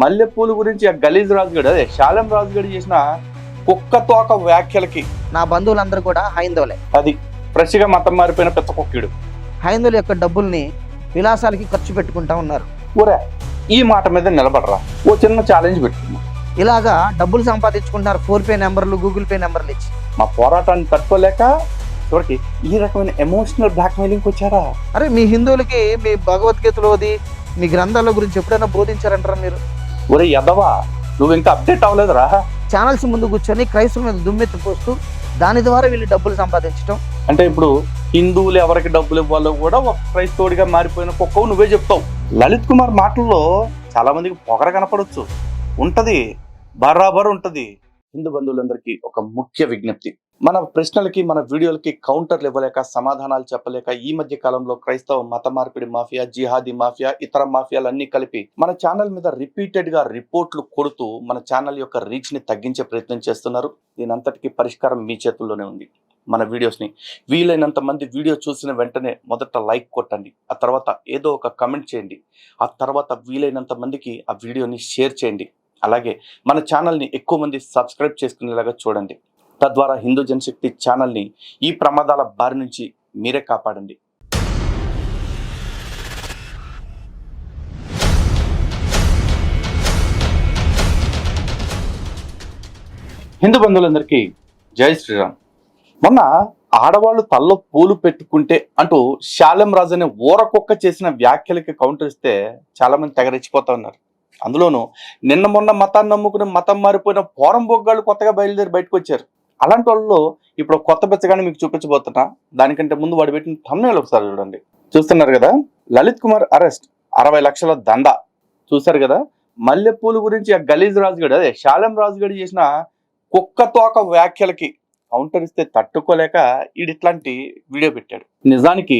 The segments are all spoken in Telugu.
మల్లెపూలు గురించి ఆ గలీజ్ రాజుగడు అదే శాలం రాజుగడు చేసిన కుక్క తోక వ్యాఖ్యలకి. నా బంధువులందరూ కూడా హైందవులే. అది ఫ్రెష్గా మతం మారిపోయిన పెద్ద కుక్కీడు. హైందవుల యొక్క డబ్బుల్ని విలాసాలకి ఖర్చు పెట్టుకుంటా ఉన్నారు. ఊరే ఈ మాట మీద నిలబడరా? ఓ చిన్న ఛాలెంజ్ పెట్టుకున్నాం ఇలాగా డబ్బులు సంపాదించుకుంటున్నారు ఫోన్ పే నెంబర్లు గూగుల్ పే నెంబర్లు ఇచ్చి. మా పోరాటాన్ని తట్టుకోలేక చివరికి ఈ రకమైన ఎమోషనల్ బ్లాక్మెయిలింగ్ వచ్చారా? అరే మీ హిందువులకి మీ భగవద్గీతలోది మీ గ్రంథాల గురించి ఎప్పుడైనా బోధించారంటారా మీరు? ఒరే ఎదవా నువ్వు ఇంకా అప్డేట్ అవ్వలేదురా. ఛానల్స్ ముందు కూర్చొని క్రైస్తవుల మీద దుమ్మెత్తి పోస్తూ దాని ద్వారా వీళ్ళు డబ్బులు సంపాదించడం అంటే ఇప్పుడు హిందువులు ఎవరికి డబ్బులు ఇవ్వాలో కూడా ఒక క్రైస్తవుడిగా మారిపోయిన కుక్కవు నువ్వే చెప్తావు. లలిత్ కుమార్ మాటల్లో చాలా మందికి పొగర కనపడొచ్చు. ఉంటది. బరాబర్ ఉంటది. హిందూ బంధువులందరికీ ఒక ముఖ్య విజ్ఞప్తి. మన ప్రశ్నలకి మన వీడియోలకి కౌంటర్లు ఇవ్వలేక సమాధానాలు చెప్పలేక ఈ మధ్య కాలంలో క్రైస్తవ మత మార్పిడి మాఫియా జిహాదీ మాఫియా ఇతర మాఫియాలన్నీ కలిపి మన ఛానల్ మీద రిపీటెడ్గా రిపోర్ట్లు కొడుతూ మన ఛానల్ యొక్క రీచ్ని తగ్గించే ప్రయత్నం చేస్తున్నారు. దీనంతటికీ పరిష్కారం మీ చేతుల్లోనే ఉంది. మన వీడియోస్ని వీలైనంత మంది వీడియో చూసిన వెంటనే మొదట లైక్ కొట్టండి. ఆ తర్వాత ఏదో ఒక కమెంట్ చేయండి. ఆ తర్వాత వీలైనంత మందికి ఆ వీడియోని షేర్ చేయండి. అలాగే మన ఛానల్ని ఎక్కువ మంది సబ్స్క్రైబ్ చేసుకునేలాగా చూడండి. తద్వారా హిందూ జనశక్తి ఛానల్ని ఈ ప్రమాదాల బారి నుంచి మీరే కాపాడండి. హిందూ బంధువులందరికీ జై శ్రీరామ్. మొన్న ఆడవాళ్ళు తల్లో పూలు పెట్టుకుంటే అంటూ శాలం రాజు అనే ఊరకొక్క చేసిన వ్యాఖ్యలకి కౌంటర్ ఇస్తే చాలా మంది తెగరెచ్చిపోతా ఉన్నారు. అందులోనూ నిన్న మొన్న మతాన్ని నమ్ముకుని మతం మారిపోయిన పోరం బొగ్గాళ్ళు కొత్తగా బయలుదేరి బయటకు వచ్చారు. అలాంటి వాళ్ళు ఇప్పుడు కొత్త బెచ్చగానే మీకు చూపించబోతున్నా దానికంటే ముందు వాడు పెట్టిన తమ్ముళ్ళు ఒకసారి చూడండి. చూస్తున్నారు కదా? లలిత్ కుమార్ అరెస్ట్ అరవై లక్షల దందా చూశారు కదా? మల్లెపూలు గురించి ఆ గలీజ్ రాజుగడి అదే శాలం రాజుగడు చేసిన కుక్క తోక వ్యాఖ్యలకి కౌంటర్ ఇస్తే తట్టుకోలేక ఈడు ఇట్లాంటి వీడియో పెట్టాడు. నిజానికి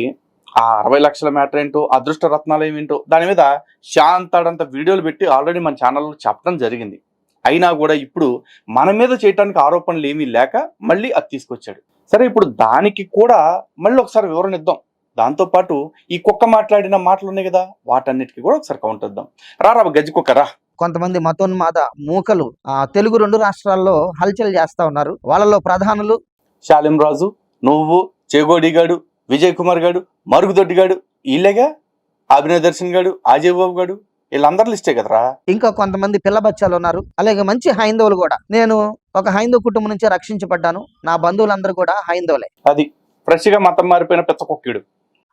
ఆ అరవై లక్షల మ్యాటర్ ఏంటో అదృష్ట రత్నాలు ఏమేంటో దాని మీద శాంతాడంత వీడియోలు పెట్టి ఆల్రెడీ మన ఛానల్లో చెప్పడం జరిగింది. అయినా కూడా ఇప్పుడు మన మీద చేయడానికి ఆరోపణలు ఏమీ లేక మళ్ళీ అది తీసుకొచ్చాడు. సరే ఇప్పుడు దానికి కూడా మళ్ళీ ఒకసారి వివరణ ఇద్దాం. దాంతోపాటు ఈ కుక్క మాట్లాడిన మాటలు ఉన్నాయి కదా వాటన్నిటికీ కూడా ఒకసారి కౌంటర్ ఇద్దాం. రా రా గజ్జి కుక్క రా. కొంతమంది మతోన్మాద మూకలు ఆ తెలుగు రెండు రాష్ట్రాల్లో హల్చల్ చేస్తా ఉన్నారు. వాళ్ళలో ప్రధానులు శాలిం రాజు నువ్వు చేగోడి గాడు విజయ్ కుమార్ గాడు మరుగుదొడ్డి గాడు వీళ్ళేగా అభినవ్ దర్శన్ గాడు అజయ్ బాబు గాడు వీళ్ళందరి లిస్టే కదరా? ఇంకా కొంతమంది పిల్ల బచ్చాలు ఉన్నారు. అలాగే మంచి హైందవులు కూడా. నేను ఒక హైందవ కుటుంబం నుంచి రక్షించబడ్డాను. నా బంధువులందరూ కూడా హైందవులే. అది. ఫ్రెష్గా మతం మారిపోయిన పెద్ద కుక్కీడు.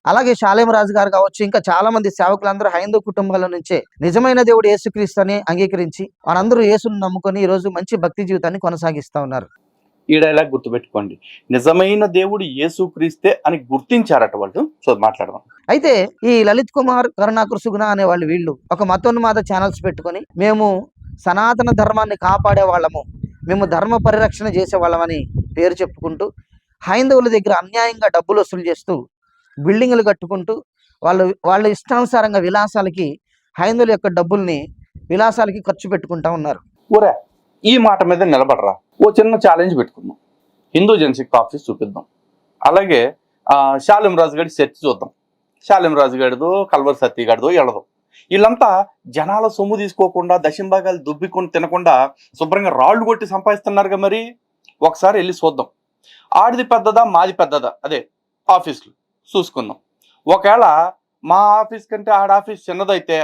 అలాగే శాలేం రాజు గారు కావచ్చు ఇంకా చాలా మంది సేవకులందరూ హైందవ కుటుంబాల నుంచే నిజమైన దేవుడు యేసుక్రీస్తు అని అంగీకరించి వారందరూ యేసును నమ్ముకొని ఈ రోజు మంచి భక్తి జీవితాన్ని కొనసాగిస్తా ఉన్నారు. ఈ డైలాగ్ గుర్తుపెట్టుకోండి. నిజమైన దేవుడు యేసుక్రీస్తే అని గుర్తించారట వాళ్ళు. సో మాట్లాడదాం. అయితే ఈ లలిత్ కుమార్ కరుణాకర్ సుగుణ అనే వాళ్ళు వీళ్ళు ఒక మతోన్మాద ఛానల్స్ పెట్టుకొని మేము సనాతన ధర్మాన్ని కాపాడే వాళ్ళము. మేము ధర్మ పరిరక్షణ చేసే వాళ్ళమని పేరు చెప్పుకుంటూ హైందవుల దగ్గర అన్యాయంగా డబ్బులు వసూలు చేస్తూ బిల్డింగులు కట్టుకుంటూ వాళ్ళు వాళ్ళ ఇష్టానుసారంగా విలాసాలకి హైందవుల యొక్క డబ్బుల్ని విలాసాలకి ఖర్చు పెట్టుకుంటా ఉన్నారు. ఈ మాట మీద నిలబడరా? ఓ చిన్న ఛాలెంజ్ పెట్టుకుందాం. హిందూ జనశక్తి ఆఫీస్ చూపిద్దాం. అలాగే శాలిం రాజు గారి సెట్ చూద్దాం. శాలిం రాజు గారిదో కల్వర్ సత్తి గారిదో వీళ్ళంతా జనాల సొమ్ము తీసుకోకుండా దశంభాగాలు దుబ్బికొని తినకుండా శుభ్రంగా రాళ్ళు కొట్టి సంపాదిస్తున్నారుగా మరి? ఒకసారి వెళ్ళి చూద్దాం. ఆడిది పెద్దదా మాది పెద్దదా? అదే ఆఫీసులు. చూసుకుందాం. ఒకవేళ మా ఆఫీస్ కంటే ఆడ ఆఫీస్ చిన్నదైతే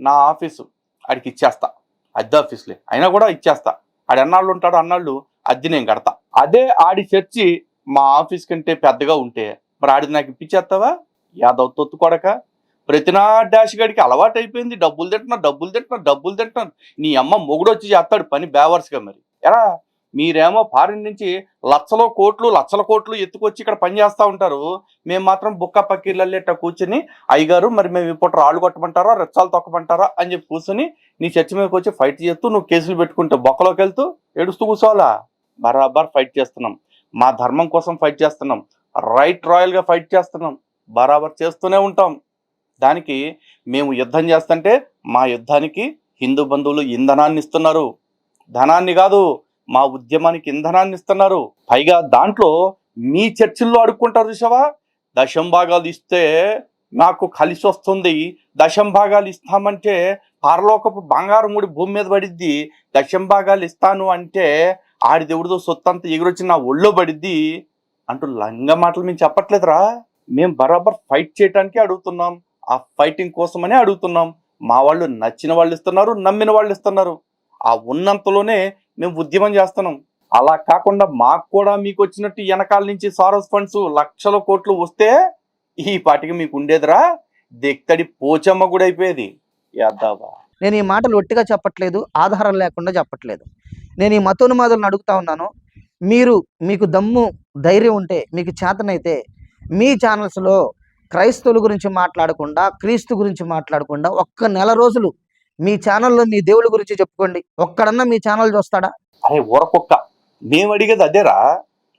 నా ఆఫీసు ఆడికి ఇచ్చేస్తా. అద్దె ఆఫీస్లే. అయినా కూడా ఇచ్చేస్తా. ఆడు ఎన్నాళ్ళు ఉంటాడు అన్నాళ్ళు అద్దె నేను కడతా. అదే ఆడి చర్చి మా ఆఫీస్ కంటే పెద్దగా ఉంటే మరి ఆడిది నాకు ఇప్పించేస్తావా యాదవ్ తొత్తు కొడక. ప్రతినా డాష్ గడికి అలవాటు అయిపోయింది. డబ్బులు తింటున్నా డబ్బులు తింటున్నా డబ్బులు తింటున్నా. నీ అమ్మ మొగుడు వచ్చి చేస్తాడు పని బేవర్స్గా మరి. ఎరా మీరేమో ఫారిన్ నుంచి లక్షలో కోట్లు లక్షల కోట్లు ఎత్తుకొచ్చి ఇక్కడ పనిచేస్తూ ఉంటారు. మేము మాత్రం బుక్క పక్కీళ్ళల్లేట కూర్చుని అయ్యగారు మరి మేము ఇప్పుడు రాళ్ళు కొట్టమంటారా రెచ్చాలు తొక్కమంటారా అని చెప్పి కూర్చొని నీ చర్చి మీదకి వచ్చి ఫైట్ చేస్తూ నువ్వు కేసులు పెట్టుకుంటే బొక్కలోకి వెళ్తూ ఏడుస్తూ కూర్చోవాలా? బరాబర్ ఫైట్ చేస్తున్నాం. మా ధర్మం కోసం ఫైట్ చేస్తున్నాం. రైట్ రాయల్గా ఫైట్ చేస్తున్నాం. బరాబర్ చేస్తూనే ఉంటాం. దానికి మేము యుద్ధం చేస్తుంటే మా యుద్ధానికి హిందూ బంధువులు ఇంధనాన్ని ఇస్తున్నారు. ధనాన్ని కాదు మా ఉద్యమానికి ఇంధనాన్ని ఇస్తున్నారు. పైగా దాంట్లో మీ చర్చిల్లో అడుక్కుంటారు చూసావా దశం భాగాలు ఇస్తే నాకు కలిసి వస్తుంది. దశం భాగాలు ఇస్తామంటే పరలోకపు బంగారు ముడి భూమి మీద పడిద్ది. దశం భాగాలు ఇస్తాను అంటే ఆడి దేవుడితో సొత్తంతా ఎగురొచ్చి నా ఒళ్ళో పడిద్ది అంటూ లంగ మాటలు మేము చెప్పట్లేదురా. మేము బరాబర్ ఫైట్ చేయడానికి అడుగుతున్నాం. ఆ ఫైటింగ్ కోసమనే అడుగుతున్నాం. మా వాళ్ళు నచ్చిన వాళ్ళు ఇస్తున్నారు నమ్మిన వాళ్ళు ఇస్తున్నారు. ఆ ఉన్నంతలోనే మేము ఉద్యమం చేస్తున్నాం. అలా కాకుండా మాకు కూడా మీకు వచ్చినట్టు వెనకాల నుంచి సారస్ ఫండ్స్ లక్షల కోట్లు వస్తే ఈ పాటికి మీకు ఉండేదిరా దిక్తడి పోచమ్మ కూడా అయిపోయేది యాదావా నేను ఈ మాటలు ఒట్టిగా చెప్పట్లేదు ఆధారం లేకుండా చెప్పట్లేదు. నేను ఈ మతోన్మాదులను అడుగుతా ఉన్నాను. మీరు మీకు దమ్ము ధైర్యం ఉంటే మీకు చేతనైతే మీ ఛానల్స్లో క్రైస్తవుల గురించి మాట్లాడకుండా క్రీస్తు గురించి మాట్లాడకుండా ఒక్క నెల రోజులు మీ ఛానల్లో మీ దేవుడి గురించి చెప్పుకోండి. ఒక్కడన్నా మీ ఛానల్ చూస్తాడా? అరే ఊరకొక్క. మేము అడిగేది అదేరా.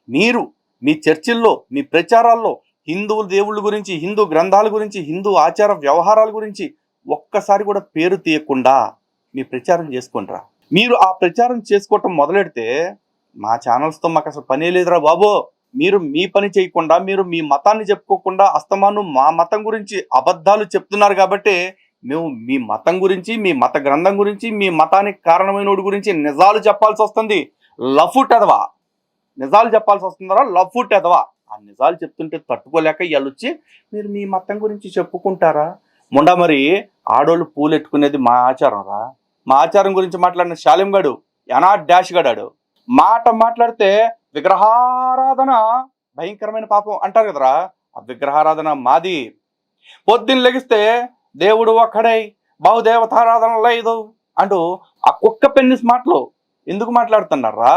మీరు మీ చర్చిల్లో మీ ప్రచారాల్లో హిందువుల దేవుళ్ళ గురించి హిందూ గ్రంథాల గురించి హిందూ ఆచార వ్యవహారాల గురించి ఒక్కసారి కూడా పేరు తీయకుండా మీ ప్రచారం చేసుకుంటారా. మీరు ఆ ప్రచారం చేసుకోవటం మొదలెడితే మా ఛానల్స్తో మాకు అసలు పనే లేదురా బాబో. మీరు మీ పని చేయకుండా మీరు మీ మతాన్ని చెప్పుకోకుండా అస్తమాను మా మతం గురించి అబద్ధాలు చెప్తున్నారు కాబట్టి మేము మీ మతం గురించి మీ మత గ్రంథం గురించి మీ మతానికి కారణమైన గురించి నిజాలు చెప్పాల్సి వస్తుంది లఫుట్ ఎదవా నిజాలు చెప్పాల్సి వస్తుందరా లఫుట్ ఎదవా ఆ నిజాలు చెప్తుంటే తట్టుకోలేక ఇవాళ వచ్చి మీరు మీ మతం గురించి చెప్పుకుంటారా? ముండ మరి ఆడోళ్ళు పూలు ఎట్టుకునేది మా ఆచారం రా. మా ఆచారం గురించి మాట్లాడిన శాలింగడు ఎనా డాష్ గడాడు. మాట మాట్లాడితే విగ్రహారాధన భయంకరమైన పాపం అంటారు కదరా. ఆ విగ్రహారాధన మాది. పొద్దున్న లెగిస్తే దేవుడు ఒక్కడై బహుదేవతారాధన లేదు అంటూ ఆ కుక్క పెన్నిస్ మాటలు ఎందుకు మాట్లాడుతున్నారా?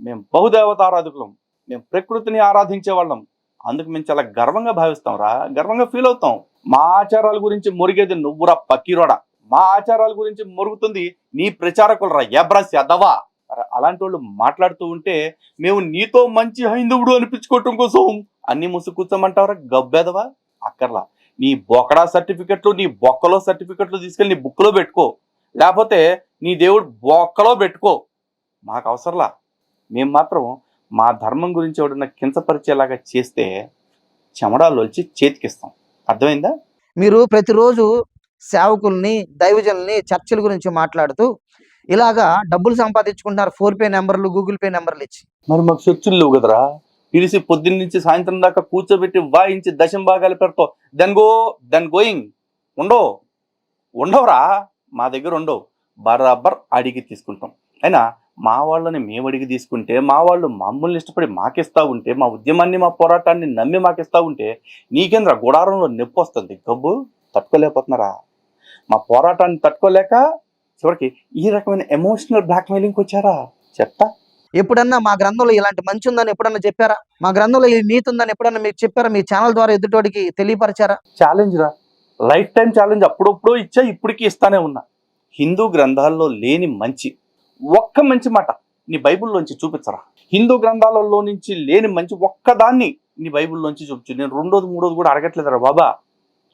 మేము బహుదేవతారాధకులం. మేము ప్రకృతిని ఆరాధించే వాళ్ళం అందుకు మేము చాలా గర్వంగా భావిస్తాం రా. గర్వంగా ఫీల్ అవుతాం. మా ఆచారాల గురించి మురిగేది నువ్వురా పక్కిరోడా మా ఆచారాల గురించి మురుగుతుంది నీ ప్రచారకులు రా ఎబ్రాస్ ఎదవా అలాంటి వాళ్ళు మాట్లాడుతూ ఉంటే మేము నీతో మంచి హైందవుడు అనిపించుకోవటం కోసం అన్ని ముసు కూర్చోమంటావరా గబ్బెదవా అక్కర్లా. నీ బొకడా సర్టిఫికెట్లు నీ బొక్కలో సర్టిఫికెట్లు తీసుకెళ్ళి నీ బుక్లో పెట్టుకో. లేకపోతే నీ దేవుడు బొక్కలో పెట్టుకో. మాకు అవసరంలా. మేము మాత్రం మా ధర్మం గురించి ఎవడన్నా కించపరిచేలాగా చేస్తే చెమడాలు వచ్చి చేతికిస్తాం. అర్థమైందా? మీరు ప్రతిరోజు సేవకుల్ని దైవజనుల్ని చర్చల గురించి మాట్లాడుతూ ఇలాగా డబ్బులు సంపాదించుకుంటున్నారు. ఫోన్ పే నెంబర్లు గూగుల్ పే నెంబర్లు ఇచ్చి. మరి మాకు చర్చిలు లేవు కదరా? పిలిచి పొద్దున్న నుంచి సాయంత్రం దాకా కూర్చోబెట్టి వాయించి దశం భాగాలు పెడతావు. దెన్ గో దెన్ గోయింగ్ ఉండవు. ఉండవురా. మా దగ్గర ఉండవు. బరాబర్ అడిగి తీసుకుంటాం. అయినా మా వాళ్ళని మేము అడిగి తీసుకుంటే మా వాళ్ళు మమ్మల్ని ఇష్టపడి మాకిస్తా ఉంటే మా ఉద్యమాన్ని మా పోరాటాన్ని నమ్మి మాకిస్తా ఉంటే నీకేంద్ర గుడారంలో నొప్పి వస్తుంది. గబ్బు తట్టుకోలేకపోతున్నారా? మా పోరాటాన్ని తట్టుకోలేక చివరికి ఈ రకమైన ఎమోషనల్ బ్లాక్మెయిలింగ్కి వచ్చారా చెప్తా. ఎప్పుడన్నా మా గ్రంథంలో ఇలాంటి మంచి ఉందని ఎప్పుడన్నా చెప్పారా? మా గ్రంథంలో ఈ నీతి ఉందని ఎప్పుడన్నా మీకు చెప్పారా? మీ ఛానల్ ద్వారా ఎదుటోడికి తెలియపరిచారా? ఛాలెంజ్ రా. లైఫ్ టైం ఛాలెంజ్ అప్పుడప్పుడు ఇచ్చా ఇప్పటికీ ఇస్తానే ఉన్నా. హిందూ గ్రంథాల్లో లేని మంచి ఒక్క మంచి మాట నీ బైబిల్లోంచి చూపించరా. హిందూ గ్రంథాలలో నుంచి లేని మంచి ఒక్కదాన్ని నీ బైబిల్లోంచి చూపించు. నేను రెండోది మూడోది కూడా అడగట్లేదురా బాబా.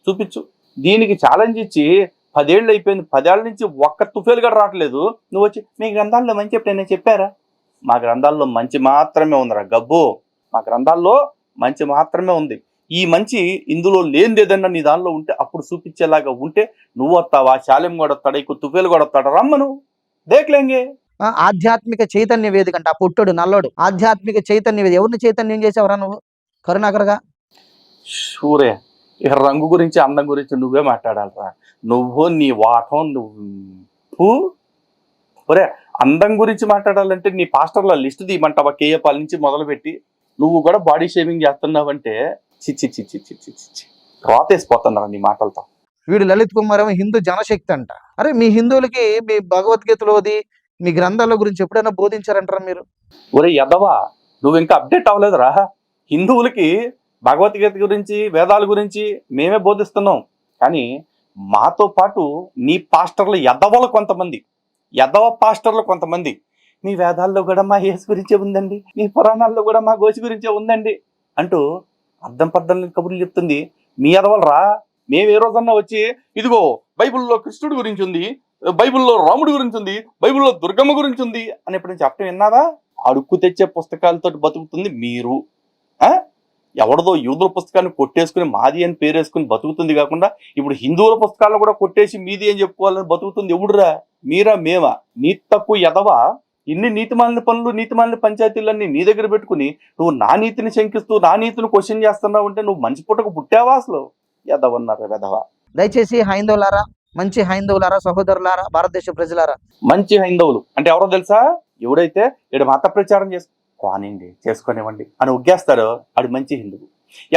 చూపించు. దీనికి ఛాలెంజ్ ఇచ్చి పదేళ్ళు అయిపోయింది. పదేళ్ళ నుంచి ఒక్క తుఫేలు కూడా రావట్లేదు. నువ్వు వచ్చి మీ గ్రంథాల్లో మంచి ఎప్పుడైనా చెప్పారా? మా గ్రంథాల్లో మంచి మాత్రమే ఉందిరా గబ్బు. మా గ్రంథాల్లో మంచి మాత్రమే ఉంది. ఈ మంచి ఇందులో లేనిదేదన్నా నీ దానిలో ఉంటే అప్పుడు చూపించేలాగా ఉంటే నువ్వు వస్తావా? శాలెం కూడా వస్తాడా? ఎక్కువ తుఫేలు కూడా వస్తాడా? రమ్మను. దేక్లేంగే ఆధ్యాత్మిక చైతన్య వేదిక అంట. ఆ పుట్టోడు నల్లోడు. ఆధ్యాత్మిక చైతన్య వేదిక. ఎవరిని చైతన్యం చేసావరా నువ్వు? కరుణాకరగా? షూరే ఇక రంగు గురించి అందం గురించి నువ్వే మాట్లాడాలిరా. నువ్వు నీ వాటం నువ్వు ఒరే అందం గురించి మాట్లాడాలంటే నీ పాస్టర్ల లిస్ట్ తీయమంటావా? కేఏపాల్ నుంచి మొదలుపెట్టి. నువ్వు కూడా బాడీ షేవింగ్ చేస్తున్నావంటే చిచ్చి చిచ్చి చిచ్చి చిచ్చి రోతేసిపోతున్నారా నీ మాటలతో? వీడు లలిత్ కుమార్ ఏమో హిందూ జనశక్తి అంట. అరే మీ హిందువులకి మీ భగవద్గీతలోది మీ గ్రంథాల గురించి ఎప్పుడైనా బోధించారంటారా మీరు? ఒరే యదవా నువ్వు ఇంకా అప్డేట్ అవ్వలేదురా. హిందువులకి భగవద్గీత గురించి వేదాల గురించి మేమే బోధిస్తున్నాం. కానీ మాతో పాటు నీ పాస్టర్లు యదవలు కొంతమంది. యదవ పాస్టర్లు కొంతమంది. మీ వేదాల్లో కూడా మా యేసు గురించే ఉందండి. మీ పురాణాల్లో కూడా మా గోచి గురించే ఉందండి. అంటూ అర్థం పర్థం కబుర్లు చెప్తుంది. మీ యదవలు రా మేము ఏ రోజన్నా వచ్చి ఇదిగో బైబిల్లో కృష్ణుడి గురించి ఉంది. బైబిల్లో రాముడి గురించి ఉంది బైబిల్లో దుర్గమ్మ గురించి ఉంది అని ఎప్పుడైనా చెప్పడం విన్నావా అడుక్కు తెచ్చే పుస్తకాలతో బతుకుతుంది మీరు. ఆ? యూదుల పుస్తకాన్ని కొట్టేసుకుని మాది అని పేరేసుకుని బతుకుతుంది కాకుండా ఇప్పుడు హిందువుల పుస్తకాలను కూడా కొట్టేసి మీది అని చెప్పుకోవాలని బతుకుతుంది ఎవడురా? మీరా మేమా? నీ తక్కువ ఎదవా ఇన్ని నీతిమాలిన పనులు నీతిమాలిన పంచాయతీలన్నీ నీ దగ్గర పెట్టుకుని నువ్వు నా నీతిని శంకిస్తూ నా నీతిని క్వశ్చన్ చేస్తున్నావు అంటే నువ్వు మంచి పుట్టకు పుట్టావా అసలు? ఎదవన్నారు వెదవా దయచేసి హైందోలారా మంచి హైందవులారా సహోదరులారా భారతదేశ ప్రజలారా? మంచి హైందవులు. అంటే ఎవరో తెలుసా? ఎవడైతే ఇక్కడ మత ప్రచారం చేసు కానివ్వండి చేసుకొనివ్వండి అని ఉగ్గేస్తాడో అది మంచి హిందువు.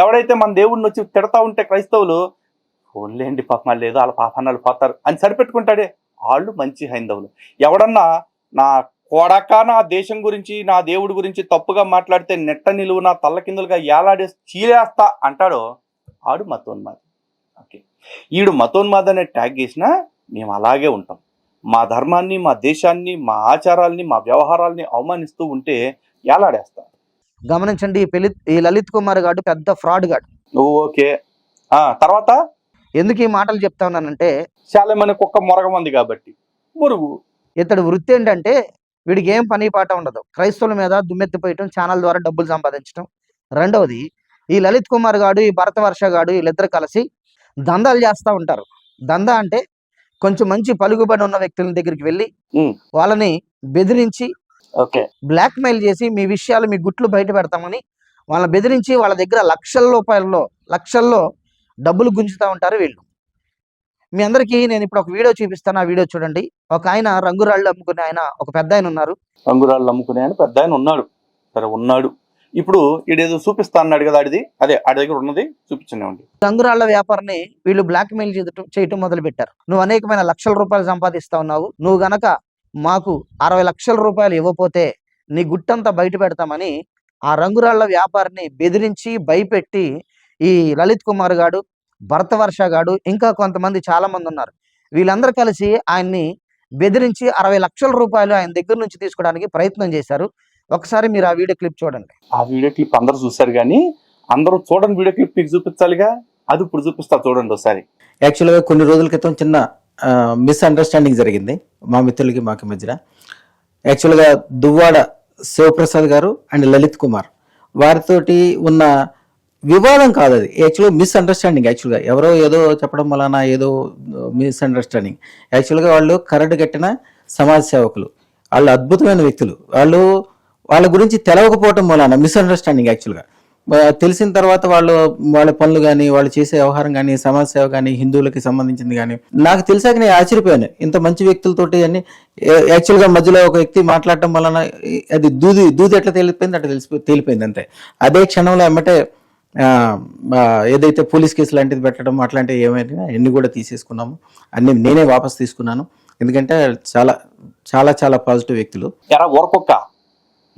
ఎవడైతే మన దేవుడిని వచ్చి తిడతా ఉంటే క్రైస్తవులు ఫోన్లేండి పాపం లేదు వాళ్ళ పాపాన్నాలు పోతారు అని సరిపెట్టుకుంటాడే. వాళ్ళు మంచి హైందవులు. ఎవడన్నా నా కొడక నా దేశం గురించి నా దేవుడి గురించి తప్పుగా మాట్లాడితే నెట్ట నిలువు నా తల్ల కిందులుగా ఏలాడే చీలేస్తా అంటాడో ఆడు మతోన్మాది. ఓకే. ఈడు మతోన్మాద అనే ట్యాగ్ చేసినా మేము అలాగే ఉంటాం. మా ధర్మాన్ని మా దేశాన్ని మా ఆచారాల్ని మా వ్యవహారాల్ని అవమానిస్తూ ఉంటే ఏలాడేస్తాం? గమనించండి ఈ పెళ్ళి ఈ లలిత్ కుమార్ గాడు పెద్ద ఫ్రాడ్ గాడు. ఓకే. ఆ తర్వాత? ఎందుకు ఈ మాటలు చెప్తా ఉన్నానంటే చాలా మన కుక్క మొరగమంది కాబట్టి. మురుగు. ఇతడి వృత్తి ఏంటంటే వీడికి ఏం పని పాట ఉండదు. క్రైస్తవుల మీద దుమ్మెత్తిపోయటం ఛానల్ ద్వారా డబ్బులు సంపాదించడం రెండవది ఈ లలిత్ కుమార్ గాడు ఈ భరత వర్ష గాడు వీళ్ళిద్దరు కలిసి దందాలు చేస్తూ ఉంటారు. దందా అంటే కొంచెం మంచి పలుకుబడి ఉన్న వ్యక్తుల దగ్గరికి వెళ్ళి. వాళ్ళని బెదిరించి ఓకే. బ్లాక్ మెయిల్ చేసి మీ విషయాలు మీ గుట్లు బయట పెడతామని వాళ్ళని బెదిరించి వాళ్ళ దగ్గర లక్షల రూపాయల్లో లక్షల్లో డబ్బులు గుంజుతూ ఉంటారు వీళ్ళు. మీ అందరికీ నేను ఇప్పుడు ఒక వీడియో చూపిస్తాను. ఆ వీడియో చూడండి. ఒక ఆయన రంగురాళ్ళు అమ్ముకునే ఆయన ఒక పెద్ద ఆయన ఉన్నారు. రంగురాళ్ళు అమ్ముకునే అని పెద్ద ఆయన ఉన్నాడు. సరే ఉన్నాడు. ఇప్పుడు ఈడేదో చూపిస్తా అన్నాడు కదా ఆడిది. అదే ఆడి దగ్గర ఉన్నది చూపించండి రంగురాళ్ళ వ్యాపారాన్ని వీళ్ళు బ్లాక్ మెయిల్ చేయటం చేయటం మొదలు పెట్టారు నువ్వు అనేకమైన లక్షల రూపాయలు సంపాదిస్తా ఉన్నావు. నువ్వు గనక మాకు అరవై లక్షల రూపాయలు ఇవ్వపోతే నీ గుట్టంతా బయట పెడతామని ఆ రంగురాళ్ళ వ్యాపారిని బెదిరించి భయపెట్టి ఈ లలిత్ కుమార్ గాడు భరతవర్ష గాడు ఇంకా కొంతమంది చాలా మంది ఉన్నారు. వీళ్ళందరూ కలిసి ఆయన్ని బెదిరించి అరవై లక్షల రూపాయలు ఆయన దగ్గర నుంచి తీసుకోవడానికి ప్రయత్నం చేశారు. ఒకసారి మీరు ఆ వీడియో క్లిప్ చూడండి. ఆ వీడియో క్లిప్ అందరూ చూశారు కానీ అందరూ చూడండి వీడియో క్లిప్ మీకు చూపించాలిగా? అది ఇప్పుడు చూపిస్తా చూడండి ఒకసారి. యాక్చువల్గా కొన్ని రోజుల క్రితం చిన్న మిస్అండర్స్టాండింగ్ జరిగింది మా మిత్రులకి మాకు మధ్యన. యాక్చువల్గా దువ్వాడ శివప్రసాద్ గారు అండ్ లలిత్ కుమార్ వారితోటి ఉన్న వివాదం కాదు అది. యాక్చువల్గా మిస్అండర్స్టాండింగ్ యాక్చువల్గా ఎవరో ఏదో చెప్పడం వలన ఏదో మిస్అండర్స్టాండింగ్ యాక్చువల్గా వాళ్ళు కరడు కట్టిన సమాజ సేవకులు. వాళ్ళు అద్భుతమైన వ్యక్తులు. వాళ్ళు వాళ్ళ గురించి తెలవకపోవటం వలన మిస్అండర్స్టాండింగ్ యాక్చువల్గా తెలిసిన తర్వాత వాళ్ళు వాళ్ళ పనులు కానీ వాళ్ళు చేసే వ్యవహారం కానీ సమాజ సేవ కానీ హిందువులకి సంబంధించింది కానీ నాకు తెలిసాక నేను ఆశ్చర్యపోయాను. ఇంత మంచి వ్యక్తులతోటి అని యాక్చువల్గా మధ్యలో ఒక వ్యక్తి మాట్లాడటం వలన అది దూది దూది ఎట్లా తేలిపోయింది అట్లా తెలిసి తేలిపోయింది అంతే. అదే క్షణంలో ఎమ్మటే ఏదైతే పోలీస్ కేసు లాంటిది పెట్టడం అట్లాంటివి ఏమైనా అన్ని కూడా తీసేసుకున్నాము. అన్ని నేనే వాపస్ తీసుకున్నాను. ఎందుకంటే చాలా చాలా చాలా పాజిటివ్ వ్యక్తులు. ఎరా ఊరకొక్క.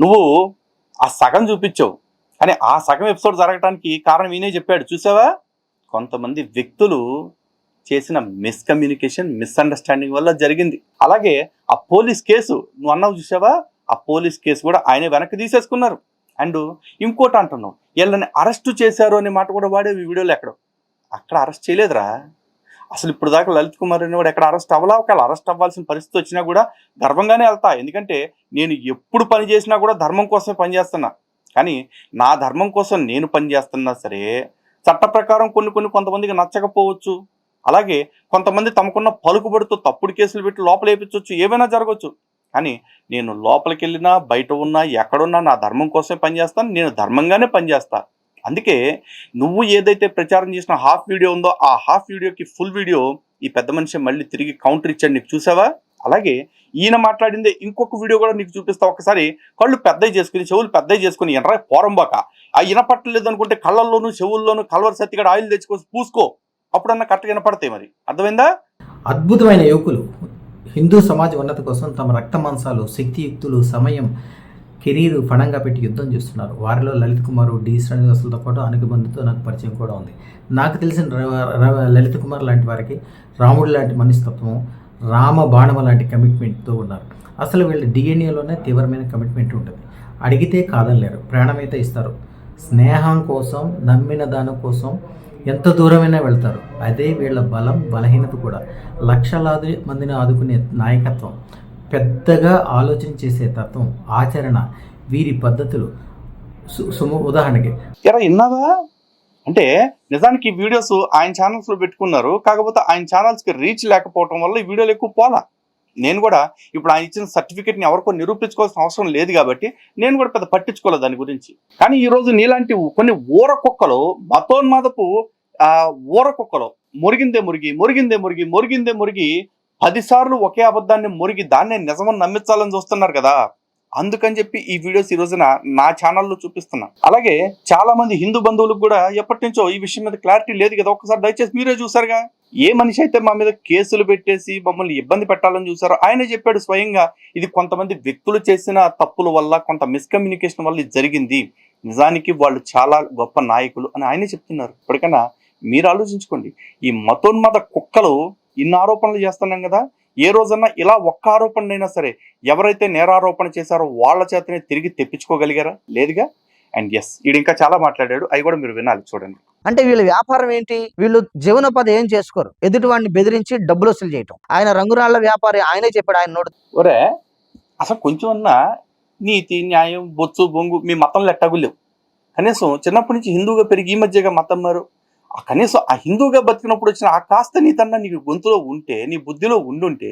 నువ్వు ఆ సగం చూపించావు. కానీ ఆ సగం ఎపిసోడ్ జరగటానికి కారణం ఈయనే చెప్పాడు. చూసావా? కొంతమంది వ్యక్తులు చేసిన మిస్కమ్యూనికేషన్ మిస్అండర్స్టాండింగ్ వల్ల జరిగింది. అలాగే ఆ పోలీస్ కేసు నువ్వు అన్నావు చూసావా? ఆ పోలీస్ కేసు కూడా ఆయన వెనక్కి తీసేసుకున్నారు. అండ్ ఇంకోటి అంటున్నావు వీళ్ళని అరెస్ట్ చేశారు అనే మాట కూడా వాడే వీడియోలు ఎక్కడో ఎక్కడ. అక్కడ అరెస్ట్ చేయలేదురా. అసలు ఇప్పుడు దాకా లలిత్ కుమార్ అని కూడా ఎక్కడ అరెస్ట్ అవ్వాలా? ఒకవేళ అరెస్ట్ అవ్వాల్సిన పరిస్థితి వచ్చినా కూడా గర్వంగానే వెళ్తా. ఎందుకంటే నేను ఎప్పుడు పని చేసినా కూడా ధర్మం కోసమే పనిచేస్తున్నా కానీ నా ధర్మం కోసం నేను పనిచేస్తున్నా సరే చట్ట ప్రకారం కొన్ని కొన్ని కొంతమందికి నచ్చకపోవచ్చు. అలాగే కొంతమంది తమకున్న పలుకుబడితో తప్పుడు కేసులు పెట్టి లోపల వేయించవచ్చు ఏమైనా జరగవచ్చు. కానీ నేను లోపలికి వెళ్ళినా బయట ఉన్నా ఎక్కడున్నా నా ధర్మం కోసమే పనిచేస్తాను నేను ధర్మంగానే పనిచేస్తాను అందుకే నువ్వు ఏదైతే ప్రచారం చేసిన హాఫ్ వీడియో ఉందో ఆ హాఫ్ వీడియోకి ఫుల్ వీడియో ఈ పెద్ద మనిషి మళ్ళీ తిరిగి కౌంటర్ ఇచ్చాడు. నీకు చూసావా? అలాగే ఈయన మాట్లాడిందే ఇంకొక వీడియో కూడా నీకు చూపిస్తా. ఒకసారి కళ్ళు పెద్దవి చేసుకుని చెవులు పెద్దవి చేసుకుని ఎనరా పోరంబాక. ఆ వినపట్టలేదు అనుకుంటే కళ్ళల్లోనూ చెవుల్లోనూ కలవర్ సత్తిగడ ఆయిల్ తెచ్చుకొని పూసుకో. అప్పుడన్నా కరెక్ట్గా వినపడతాయి మరి. అర్థమైందా? అద్భుతమైన యువకులు. హిందూ సమాజ ఉన్నతి కోసం తమ రక్త మాంసాలు శక్తియుక్తులు సమయం కెరీర్ ఫణంగా పెట్టి యుద్ధం చేస్తున్నారు. వారిలో లలిత్ కుమార్ డి. శ్రీనివాసులతో పాటు అనేక నాకు పరిచయం కూడా ఉంది. నాకు తెలిసిన ర- లలిత్ కుమార్ లాంటి వారికి రాముడు లాంటి మనస్తత్వం రామ బాణమ లాంటి కమిట్మెంట్తో ఉన్నారు. అసలు వీళ్ళ డిఎన్ఏలోనే తీవ్రమైన కమిట్మెంట్ ఉంటుంది. అడిగితే కాదనలేరు ప్రాణమైతే ఇస్తారు. స్నేహం కోసం నమ్మిన దాని కోసం ఎంత దూరమైనా వెళ్తారు. అదే వీళ్ళ బలం బలహీనత కూడా. లక్షలాది మందిని ఆదుకునే నాయకత్వం. పెద్దగా ఆలోచన చేసే తత్వం ఆచరణ వీరి పద్ధతులు. సుము ఉదాహరణకి. ఎరా విన్నావా అంటే నిజానికి ఈ వీడియోస్ ఆయన ఛానల్స్లో పెట్టుకున్నారు. కాకపోతే ఆయన ఛానల్స్కి రీచ్ లేకపోవడం వల్ల ఈ వీడియోలు ఎక్కువ పోలా. నేను కూడా ఇప్పుడు ఆయన ఇచ్చిన సర్టిఫికేట్ని ఎవరికో నిరూపించుకోవాల్సిన అవసరం లేదు కాబట్టి నేను కూడా పెద్ద పట్టించుకోలేదు దాని గురించి. కానీ ఈ రోజు నీలాంటి కొన్ని ఊర కుక్కలు మతోన్మాదపు ఆ ఊర కుక్కలు మురిగిందే మురిగి మురిగిందే మురిగి మురిగిందే మురిగి పదిసార్లు ఒకే అబద్ధాన్ని మురిగి దాన్నే నిజమని నమ్మించాలని చూస్తున్నారు కదా. అందుకని చెప్పి ఈ వీడియోస్ ఈ రోజున నా ఛానల్లో చూపిస్తున్నా. అలాగే చాలా మంది హిందూ బంధువులకు కూడా ఎప్పటి నుంచో ఈ విషయం మీద క్లారిటీ లేదు కదా. ఒకసారి దయచేసి మీరే చూసారుగా. ఏ మనిషి అయితే మా మీద కేసులు పెట్టేసి మమ్మల్ని ఇబ్బంది పెట్టాలని చూసారో ఆయన చెప్పాడు స్వయంగా ఇది కొంతమంది వ్యక్తులు చేసిన తప్పుల వల్ల కొంత మిస్కమ్యూనికేషన్ వల్ల జరిగింది. నిజానికి వాళ్ళు చాలా గొప్ప నాయకులు అని ఆయనే చెప్తున్నారు. ఇప్పటికైనా మీరు ఆలోచించుకోండి. ఈ మతోన్మత కుక్కలు ఇన్ని ఆరోపణలు చేస్తున్నాం కదా ఏ రోజన్నా ఇలా ఒక్క ఆరోపణ అయినా సరే ఎవరైతే నేరారోపణ చేశారో వాళ్ళ చేతనే తిరిగి తెప్పించుకోగలిగారా? లేదుగా? అండ్ ఎస్ వీడు ఇంకా చాలా మాట్లాడాడు అవి కూడా మీరు వినాలి చూడండి. అంటే వీళ్ళ వ్యాపారం ఏంటి? వీళ్ళు జీవనోపాధి ఏం చేసుకోరు? ఎదుటి వాడిని బెదిరించి డబ్బులు వసూలు చేయటం. ఆయన రంగురాళ్ళ వ్యాపారి ఆయనే చెప్పాడు ఆయన నోటి ఒరే అసలు కొంచెం అన్నా నీతి న్యాయం బొత్సు బొంగు మీ మతంలో ఎట్టాగు లేవు. కనీసం చిన్నప్పటి నుంచి హిందూగా పెరిగి ఈ మధ్యగా మతం మారు. కనీసం ఆ హిందువుగా బతికినప్పుడు వచ్చిన ఆ కాస్త నీతన్నా నీకు గొంతులో ఉంటే నీ బుద్ధిలో ఉండుంటే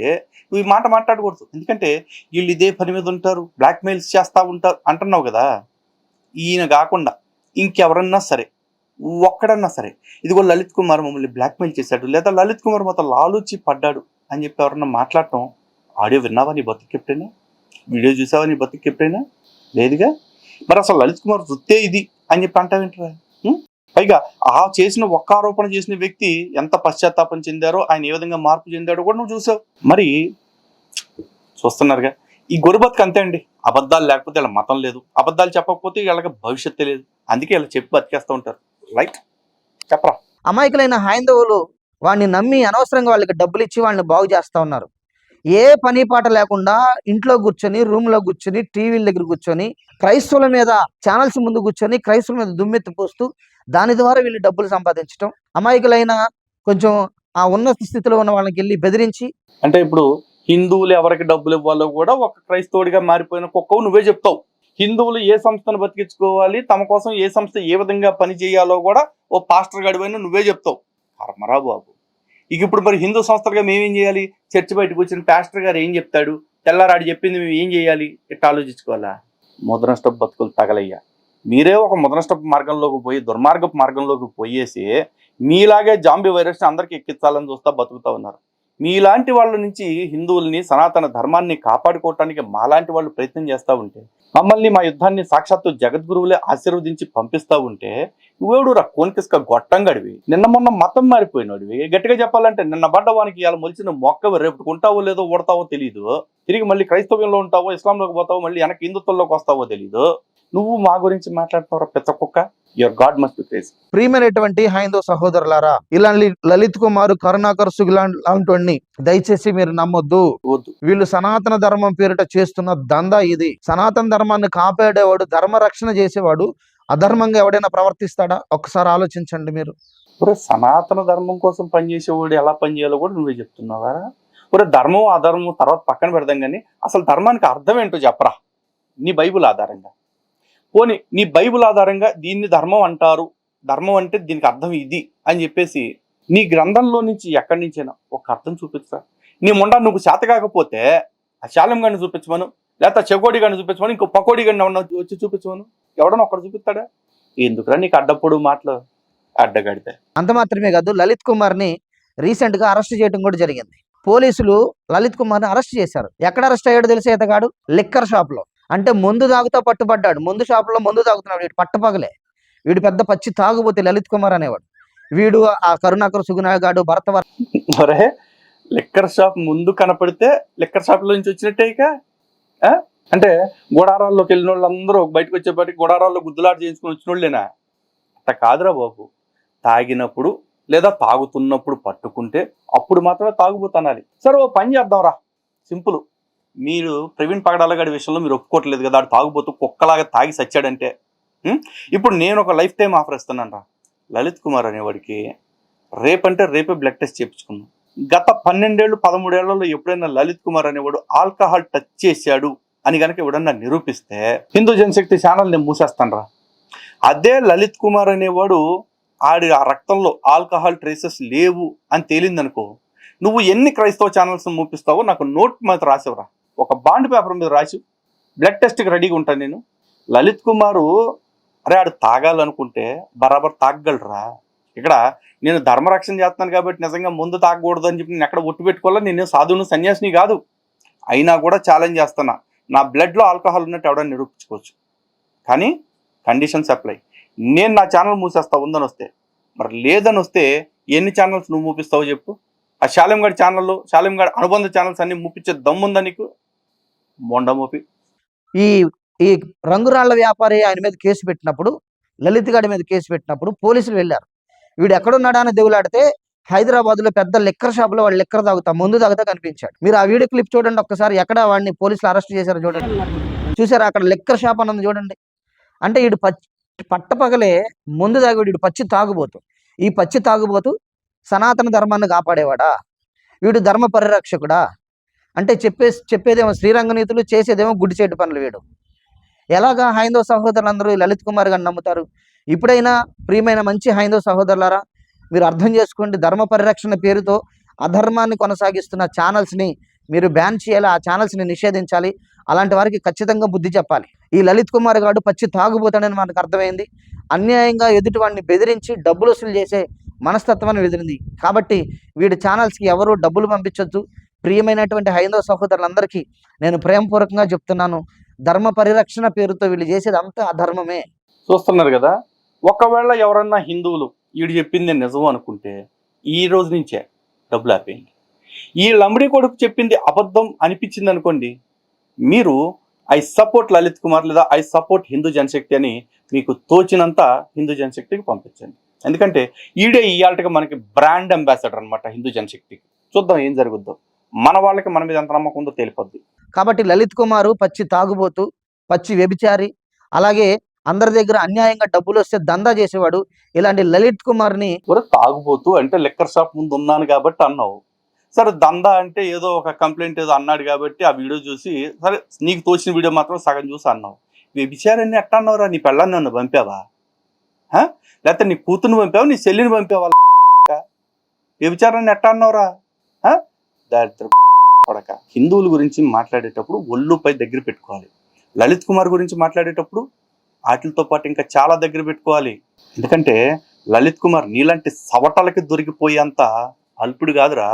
నువ్వు ఈ మాట మాట్లాడకూడదు. ఎందుకంటే వీళ్ళు ఇదే పని మీద ఉంటారు బ్లాక్మెయిల్స్ చేస్తూ ఉంటారు అంటున్నావు కదా? ఈయన కాకుండా ఇంకెవరన్నా సరే ఒక్కడన్నా సరే ఇదిగో లలిత్ కుమార్ మమ్మల్ని బ్లాక్మెయిల్ చేశాడు లేదా లలిత్ కుమార్ మొత్తం లాలూచి పడ్డాడు అని చెప్పి ఎవరన్నా మాట్లాడటం ఆడియో విన్నావా నీ బతుకు ఎప్పుడైనా? వీడియో చూసావా నీ బతుకు ఎప్పుడైనా? లేదుగా? మరి అసలు లలిత్ కుమార్ వృత్తే ఇది అని చెప్పి అంటావేంటరా? పైగా ఆ చేసిన ఒక్క ఆరోపణ చేసిన వ్యక్తి ఎంత పశ్చాత్తాపం చెందారో ఆయన ఏ విధంగా మార్పు చెందాడో కూడా నువ్వు చూసావు. మరి చూస్తున్నారుగా ఈ గొర్రె అంతే అండి. అబద్ధాలు లేకపోతే ఇలా మతం లేదు. అబద్ధాలు చెప్పకపోతే వీళ్ళకి భవిష్యత్తు లేదు. అందుకే ఇలా చెప్పి బతికేస్తూ ఉంటారు. రైట్ చెప్పరా? అమాయకులైన హైందవులు వాడిని నమ్మి అనవసరంగా వాళ్ళకి డబ్బులు ఇచ్చి వాళ్ళని బాగు చేస్తా ఉన్నారు. ఏ పని పాట లేకుండా ఇంట్లో కూర్చొని రూమ్లో కూర్చొని టీవీల దగ్గర కూర్చొని క్రైస్తవుల మీద ఛానల్స్ ముందు కూర్చొని క్రైస్తవుల మీద దుమ్మెత్తి పోస్తూ దాని ద్వారా వీళ్ళు డబ్బులు సంపాదించడం అమాయకులైన కొంచెం ఆ ఉన్నత స్థితిలో ఉన్న వాళ్ళకి వెళ్ళి బెదిరించి. అంటే ఇప్పుడు హిందువులు ఎవరికి డబ్బులు ఇవ్వాలో కూడా ఒక క్రైస్తవుడిగా మారిపోయిన కుక్కవు నువ్వే చెప్తావు. హిందువులు ఏ సంస్థను బతికించుకోవాలి తమ కోసం ఏ సంస్థ ఏ విధంగా పని చేయాలో కూడా ఓ పాస్టర్ గడివైన నువ్వే చెప్తావు. కర్మరా బాబు. ఇక ఇప్పుడు మరి హిందూ సంస్థలుగా మేమేం చేయాలి? చర్చి బయటకు వచ్చిన పాస్టర్ గారు ఏం చెప్తాడు? తెల్లారాడు చెప్పింది మేము ఏం చేయాలి? ఇట్లా ఆలోచించుకోవాలా? ముద్రనష్టపు బతుకులు తగలయ్యా. మీరే ఒక ముద్రనష్టపు మార్గంలోకి పోయి దుర్మార్గపు మార్గంలోకి పోయేసి మీలాగే జాంబీ వైరస్ని అందరికి ఎక్కించాలని చూస్తా బతుకుతా ఉన్నారు. మీలాంటి వాళ్ళ నుంచి హిందువుల్ని సనాతన ధర్మాన్ని కాపాడుకోవటానికి మాలాంటి వాళ్ళు ప్రయత్నం చేస్తూ ఉంటే మమ్మల్ని మా యుద్ధాన్ని సాక్షాత్తు జగద్గురువులే ఆశీర్వదించి పంపిస్తా ఉంటే నువ్వేడు రా కోనికిస్క గొట్టంగడివి. నిన్న మొన్న మతం మారిపోయినోడివి. గట్టిగా చెప్పాలంటే నిన్న పడ్డవానికి ఇలా మొలిచిన మొక్క రేపు ఉంటావో లేదో ఓడతావో తెలియదు తిరిగి మళ్ళీ క్రైస్తవ్యంలో ఉంటావో ఇస్లాంలోకి పోతావో మళ్ళీ వెనక హిందుత్వంలోకి వస్తావో తెలియదు నువ్వు మా గురించి మాట్లాడతావు పెద్ద కుక్క? యువర్ గాడ్ మస్ట్ క్రేజ్ ప్రియమైనటువంటి హైందవ సహోదరులారా ఇలాంటి లలిత్ కుమార్ కరుణాకర్ సుగ్ లాంటి దయచేసి మీరు నమ్మొద్దు. వీళ్ళు సనాతన ధర్మం పేరిట చేస్తున్న దందా ఇది. సనాతన ధర్మాన్ని కాపాడేవాడు ధర్మ రక్షణ చేసేవాడు అధర్మంగా ఎవడైనా ప్రవర్తిస్తాడా? ఒక్కసారి ఆలోచించండి మీరు. ఒరే సనాతన ధర్మం కోసం పనిచేసేవాడు ఎలా పనిచేయాలో కూడా నువ్వే చెప్తున్నావా? ఒరే ధర్మం అధర్మం తర్వాత పక్కన పెడదాం కానీ అసలు ధర్మానికి అర్థం ఏంటో చెప్పరా? నీ బైబుల్ ఆధారంగా. పోనీ నీ బైబుల్ ఆధారంగా దీన్ని ధర్మం అంటారు. ధర్మం అంటే దీనికి అర్థం ఇది అని చెప్పేసి నీ గ్రంథంలో నుంచి ఎక్కడి నుంచైనా ఒక అర్థం చూపించరా? నీ ముండా నువ్వు చేత కాకపోతే ఆ శాలం గారిని చూపించమను లేకపోతే చెగోడి గారిని చూపించమను ఇంకో పకోడి గారిని ఎవడన్నా వచ్చి చూపించమను? ఎవడన్నా ఒకటి చూపిస్తాడా? ఎందుకురా నీకు అడ్డప్పుడు మాటలు? అడ్డగడితే. అంత మాత్రమే కాదు లలిత్ కుమార్ని రీసెంట్గా అరెస్ట్ చేయడం కూడా జరిగింది. పోలీసులు లలిత్ కుమార్ని అరెస్ట్ చేశారు. ఎక్కడ అరెస్ట్ అయ్యాడో తెలిసే ఇతగాడు లిక్కర్ షాప్లో అంటే ముందు తాగుతా పట్టుబడ్డాడు. ముందు షాపులో ముందు తాగుతున్నాడు. వీడు పట్టపగలే. వీడు పెద్ద పచ్చి తాగుబోతే లలిత్ కుమార్ అనేవాడు. వీడు ఆ కరుణాకర్ సుగునాగాడు భరత ఒరే లిక్కర్ షాప్ ముందు కనపడితే లిక్కర్ షాప్లో నుంచి వచ్చినట్టే ఇక? ఆ? అంటే గుడారాల్లోకి వెళ్ళిన వాళ్ళందరూ బయటకు వచ్చేపాటికి గుడారాల్లో గుద్దులాట చేయించుకుని వచ్చిన వాళ్ళేనా? అట్ట కాదురా బాబు. తాగినప్పుడు లేదా తాగుతున్నప్పుడు పట్టుకుంటే అప్పుడు మాత్రమే తాగుబోతనాలి సరే ఓ పని చేద్దాంరా. సింపుల్. మీరు ప్రవీణ్ పగడాల గారి విషయంలో మీరు ఒప్పుకోవట్లేదు కదా ఆడు తాగుబోతూ కుక్కలాగా తాగి సచ్చాడంటే ఇప్పుడు నేను ఒక లైఫ్ టైం ఆఫర్ ఇస్తానంట లలిత్ కుమార్ అనేవాడికి రేపంటే రేపే బ్లడ్ టెస్ట్ చేయించుకున్నాం గత పన్నెండేళ్ళు పదమూడేళ్ళలో ఎప్పుడైనా లలిత్ కుమార్ అనేవాడు ఆల్కహాల్ టచ్ చేశాడు అని కనుక ఎవడన్నా నిరూపిస్తే హిందూ జనశక్తి ఛానల్ నేను మూసేస్తాను రా అదే లలిత్ కుమార్ అనేవాడు ఆడి ఆ రక్తంలో ఆల్కహాల్ ట్రేసెస్ లేవు అని తేలిందనుకో నువ్వు ఎన్ని క్రైస్తవ ఛానల్స్ మూపిస్తావో నాకు నోట్ మాత్రం రాసేవరా ఒక బాండ్ పేపర్ మీద రాసి బ్లడ్ టెస్ట్కి రెడీగా ఉంటాను నేను. లలిత్ కుమారు అరే ఆడు తాగాలనుకుంటే బరాబర్ తాగగలరా? ఇక్కడ నేను ధర్మరక్షణ చేస్తున్నాను కాబట్టి నిజంగా ముందు తాగకూడదు అని చెప్పి నేను ఎక్కడ ఒట్టు పెట్టుకోవాలా? నేను సాధువును సన్యాసిని కాదు. అయినా కూడా ఛాలెంజ్ చేస్తున్నా. నా బ్లడ్లో ఆల్కహాల్ ఉన్నట్టు ఎవడని నిరూపించుకోవచ్చు. కానీ కండిషన్స్ అప్లై నేను నా ఛానల్ మూసేస్తా ఉందని వస్తే. మరి లేదని వస్తే ఎన్ని ఛానల్స్ నువ్వు మూపిస్తావో చెప్పు. ఆ శాలెంగడ్ ఛానల్లో శాలెంగడ్ అనుబంధ ఛానల్స్ అన్ని మూపించే దమ్ముందా నీకు? మొండమోపి. ఈ ఈ రంగురాళ్ళ వ్యాపారి ఆయన మీద కేసు పెట్టినప్పుడు లలిత్ గారి మీద కేసు పెట్టినప్పుడు పోలీసులు వెళ్ళారు. వీడు ఎక్కడున్నాడా అని దేవులాడితే హైదరాబాద్లో పెద్ద లెక్కర్ షాప్లో వాడు లెక్కర్ తాగుతా ముందు తాగుతా కనిపించాడు. మీరు ఆ వీడియో క్లిప్ చూడండి ఒక్కసారి ఎక్కడ వాడిని పోలీసులు అరెస్ట్ చేశారో చూడండి. చూసారా అక్కడ లెక్కర్ షాప్ అన్నది చూడండి. అంటే వీడు పచ్చి పట్టపగలే ముందు తాగుడు వీడు పచ్చి తాగుబోతు. ఈ పచ్చి తాగుబోతు సనాతన ధర్మాన్ని కాపాడేవాడా? వీడు ధర్మ పరిరక్షకుడా? అంటే చెప్పే చెప్పేదేమో శ్రీరంగనీతులు చేసేదేమో గుడిచేటు పనులు వీడు. ఎలాగా హైందవ సహోదరులందరూ లలిత్ కుమార్ గారిని నమ్ముతారు? ఇప్పుడైనా ప్రియమైన మంచి హైందవ సహోదరులారా మీరు అర్థం చేసుకోండి ధర్మ పరిరక్షణ పేరుతో అధర్మాన్ని కొనసాగిస్తున్న ఛానల్స్ని మీరు బ్యాన్ చేయాలి ఆ ఛానల్స్ని నిషేధించాలి. అలాంటి వారికి ఖచ్చితంగా బుద్ధి చెప్పాలి. ఈ లలిత్ కుమార్ గారు పచ్చి తాగుబోతాడని మనకు అర్థమైంది. అన్యాయంగా ఎదుటి వాడిని బెదిరించి డబ్బులు వసూలు చేసే మనస్తత్వాన్ని వెదిరింది కాబట్టి వీడి ఛానల్స్కి ఎవరు డబ్బులు పంపించొద్దు. ప్రియమైనటువంటి హైందవ సహోదరులందరికీ నేను ప్రేమపూర్వకంగా చెప్తున్నాను. ధర్మ పరిరక్షణ పేరుతో వీళ్ళు చేసేది అంతా అధర్మమే. చూస్తున్నారు కదా ఒకవేళ ఎవరన్నా హిందువులు వీడు చెప్పింది నిజం అనుకుంటే ఈ రోజు నుంచే డబ్బులు ఆపేయండి. ఈ లంబడి కొడుకు చెప్పింది అబద్ధం అనిపించింది అనుకోండి మీరు ఐ సపోర్ట్ లలిత్ కుమార్ లేదా ఐ సపోర్ట్ హిందూ జనశక్తి అని మీకు తోచినంత హిందూ జనశక్తికి పంపించండి. ఎందుకంటే ఈడే ఇయాల్టగా మనకి బ్రాండ్ అంబాసిడర్ అన్నమాట హిందూ జనశక్తికి. చూద్దాం ఏం జరుగుద్దో. మన వాళ్ళకి మన మీద ఎంత నమ్మకం ఉందో తెలిపొద్ది. కాబట్టి లలిత్ కుమారు పచ్చి తాగుబోతు పచ్చి వ్యభిచారి అలాగే అందరి దగ్గర అన్యాయంగా డబ్బులు వస్తే దందా చేసేవాడు. ఇలాంటి లలిత్ కుమార్ని ఒరే తాగుబోతూ అంటే లెక్కర్ షాప్ ముందు ఉన్నాను కాబట్టి అన్నావు. సరే దందా అంటే ఏదో ఒక కంప్లైంట్ ఏదో అన్నాడు కాబట్టి ఆ వీడియో చూసి సరే నీకు తోచిన వీడియో మాత్రం సగం చూసి అన్నావు. వ్యభిచారాన్ని ఎట్లా అన్నావురా? నీ పెళ్ళాన్ని నన్ను పంపావా? హ? లేకపోతే నీ కూతుర్ని పంపావా? నీ చెల్లిని పంపావా? వ్యభిచారాన్ని ఎట్లా అన్నావురా? దారిద్ర పడక. హిందువుల గురించి మాట్లాడేటప్పుడు ఒళ్ళుపై దగ్గర పెట్టుకోవాలి. లలిత్ కుమార్ గురించి మాట్లాడేటప్పుడు వాటితో పాటు ఇంకా చాలా దగ్గర పెట్టుకోవాలి. ఎందుకంటే లలిత్ కుమార్ నీలాంటి సవటలకి దొరికిపోయేంత అల్పుడు కాదురా.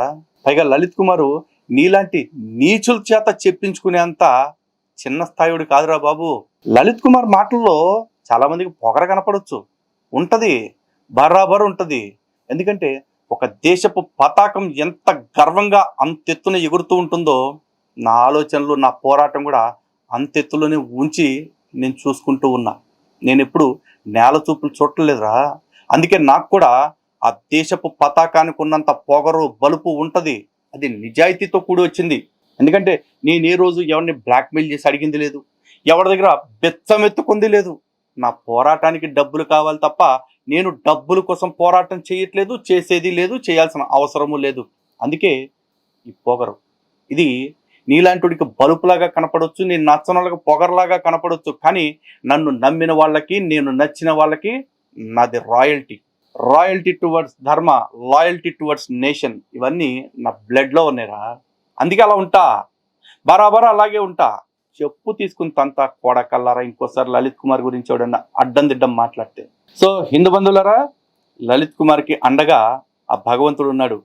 పైగా లలిత్ కుమారు నీలాంటి నీచుల చేత చెప్పించుకునేంత చిన్న స్థాయిడు కాదురా బాబు. లలిత్ కుమార్ మాటల్లో చాలామందికి పొగర కనపడవచ్చు ఉంటుంది. బరాబర్ ఉంటుంది. ఎందుకంటే ఒక దేశపు పతాకం ఎంత గర్వంగా అంతెత్తున ఎగురుతూ ఉంటుందో నా ఆలోచనలు నా పోరాటం కూడా అంతెత్తులోనే ఉంచి నేను చూసుకుంటూ ఉన్నా. నేను ఎప్పుడు నేల చూపులు చూడలేదురా అందుకే నాకు కూడా ఆ దేశపు పతాకానికి ఉన్నంత పొగరు బలుపు ఉంటుంది. అది నిజాయితీతో కూడి వచ్చింది. ఎందుకంటే నేను ఏ రోజు ఎవరిని బ్లాక్మెయిల్ చేసి అడిగింది లేదు. ఎవరి దగ్గర బెచ్చమెత్తుకుంది లేదు. నా పోరాటానికి డబ్బులు కావాలి తప్ప నేను డబ్బుల కోసం పోరాటం చేయట్లేదు చేసేది లేదు చేయాల్సిన అవసరము లేదు. అందుకే ఈ పొగరు. ఇది నీలాంటిడికి బలుపులాగా కనపడవచ్చు నేను నచ్చని పొగరలాగా కనపడవచ్చు కానీ నన్ను నమ్మిన వాళ్ళకి నేను నచ్చిన వాళ్ళకి నాది royalty. Royalty towards dharma loyalty towards nation ఇవన్నీ నా బ్లడ్లో ఉన్నాయిరా. అందుకే అలా ఉంటా. బరాబర్ అలాగే ఉంటా. చెప్పు తీసుకుని తంత కోడకల్లారా? ఇంకోసారి లలిత్ కుమార్ గురించి ఎవడన్నా అడ్డం దిడ్డం మాట్లాడితే. సో హిందూ బంధువులరా లలిత్ కుమార్కి అండగా ఆ భగవంతుడు ఉన్నాడు.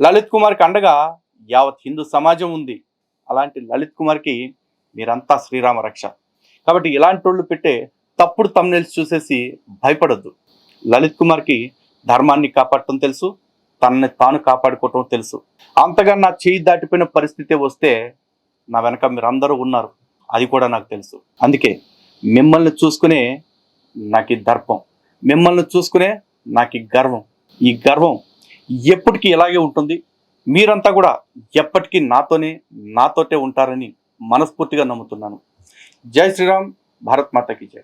లలిత్ కుమార్కి అండగా యావత్ హిందూ సమాజం ఉంది. అలాంటి లలిత్ కుమార్కి మీరంతా శ్రీరామ రక్ష. కాబట్టి ఇలాంటి వాళ్ళు పెట్టే తప్పుడు తమ్నెల్స్ చూసేసి భయపడొద్దు. లలిత్ కుమార్కి ధర్మాన్ని కాపాడటం తెలుసు. తనని తాను కాపాడుకోవటం తెలుసు. అంతగా నా చేయి దాటిపోయిన పరిస్థితి వస్తే నా వెనక మీరందరూ ఉన్నారు. అది కూడా నాకు తెలుసు. అందుకే మిమ్మల్ని చూసుకునే నాకు ఈ దర్పం. మిమ్మల్ని చూసుకునే నాకు ఈ గర్వం. ఈ గర్వం ఎప్పటికీ ఇలాగే ఉంటుంది. మీరంతా కూడా ఎప్పటికీ నాతోనే నాతోటే ఉంటారని మనస్ఫూర్తిగా నమ్ముతున్నాను. జై శ్రీరామ్ భారత్ మాతకి జై.